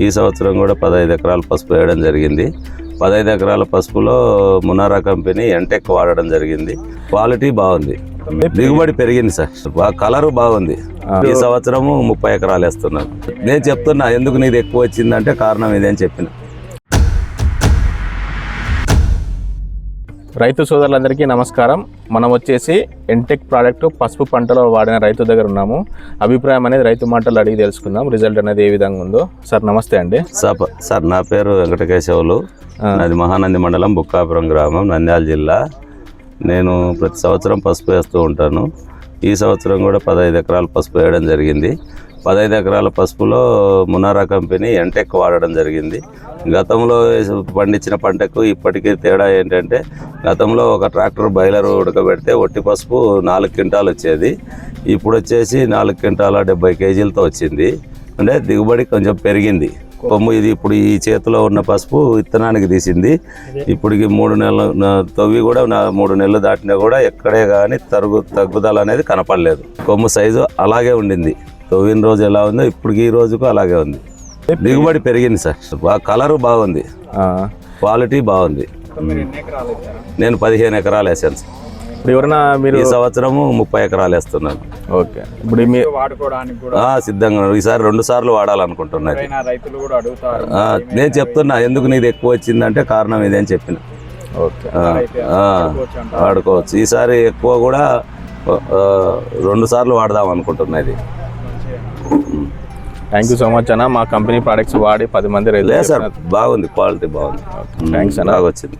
ఈ సంవత్సరం కూడా పదహైదు ఎకరాల పసుపు వేయడం జరిగింది. పదహైదు ఎకరాల పసుపులో మునారా కంపెనీ ఎంటెక్ వాడడం జరిగింది. క్వాలిటీ బాగుంది. దిగుబడి పెరిగింది సార్. బా- కలరు బాగుంది. ఈ సంవత్సరము ముప్పై ఎకరాలు వేస్తున్నాను నేను చెప్తున్నా ఎందుకు నీది ఎక్కువ వచ్చిందంటే కారణం ఇదే అని చెప్పిన. రైతు సోదరులందరికీ నమస్కారం. మనం వచ్చేసి ఎంటెక్ ప్రోడక్ట్ పసుపు పంటలో వాడిన రైతు దగ్గర ఉన్నాము. అభిప్రాయం అనేది రైతు మాటలు అడిగి తెలుసుకుందాం. రిజల్ట్ అనేది ఏ విధంగా ఉందో. సార్ నమస్తే అండి. సార్ సార్ నా పేరు వెంకటకేశవులు. నాది మహానంది మండలం బుక్కాపురం గ్రామం నంద్యాల జిల్లా. నేను ప్రతి సంవత్సరం పసుపు వేస్తూ ఉంటాను. ఈ సంవత్సరం కూడా పదహైదు ఎకరాల పసుపు వేయడం జరిగింది. పదహైదు ఎకరాల పసుపులో మునారా కంపెనీ ఎంటెక్ వాడడం జరిగింది. గతంలో పండించిన పంటకు ఇప్పటికీ తేడా ఏంటంటే గతంలో ఒక ట్రాక్టర్ బయలర్ ఉడకబెడితే ఒట్టి పసుపు నాలుగు క్వింటాలు వచ్చేది. ఇప్పుడు వచ్చేసి నాలుగు క్వింటాల డెబ్బై కేజీలతో వచ్చింది. అంటే దిగుబడి కొంచెం పెరిగింది. కొమ్ము ఇది ఇప్పుడు ఈ చేతిలో ఉన్న పసుపు విత్తనానికి తీసింది. ఇప్పటికి మూడు నెలలు తవ్వి కూడా నా మూడు నెలలు దాటినా కూడా ఎక్కడే కానీ తరుగు తగ్గుదల అనేది కనపడలేదు. కొమ్ము సైజు అలాగే ఉండింది. తవ్విన రోజు ఎలా ఉందో ఇప్పటికి ఈ రోజుకు అలాగే ఉంది. దిగుబడి పెరిగింది సార్. బాగా కలరు బాగుంది. ఆ, క్వాలిటీ బాగుంది. నేను పదిహేను ఎకరాలు వేసాను సార్. ఇప్పుడు ఎవరైనా మీరు ఈ సంవత్సరము ముప్పై ఎకరాలు వేస్తున్నాను. ఓకే. ఇప్పుడు మీ వాడుకోవడానికి కూడా ఆ, సిద్ధంగా. ఈసారి రెండు సార్లు వాడాలనుకుంటున్నది ఎవరైనా రైతులు కూడా అడుగుతారు. ఆ, నేను చెప్తున్నా ఎందుకు నీది ఎక్కువ వచ్చిందంటే కారణం ఇదే అని చెప్పిన. ఓకే. ఆ, ఆ, వాడుకోవచ్చు ఈసారి ఎక్కువ కూడా రెండు సార్లు వాడదాం అనుకుంటున్నది థ్యాంక్ యూ సో మచ్ అన్న. మా కంపెనీ ప్రోడక్ట్స్ వాడి పది మంది లేదు సార్ బాగుంది క్వాలిటీ బాగుంది. థ్యాంక్స్ అన్న. బాగా వచ్చింది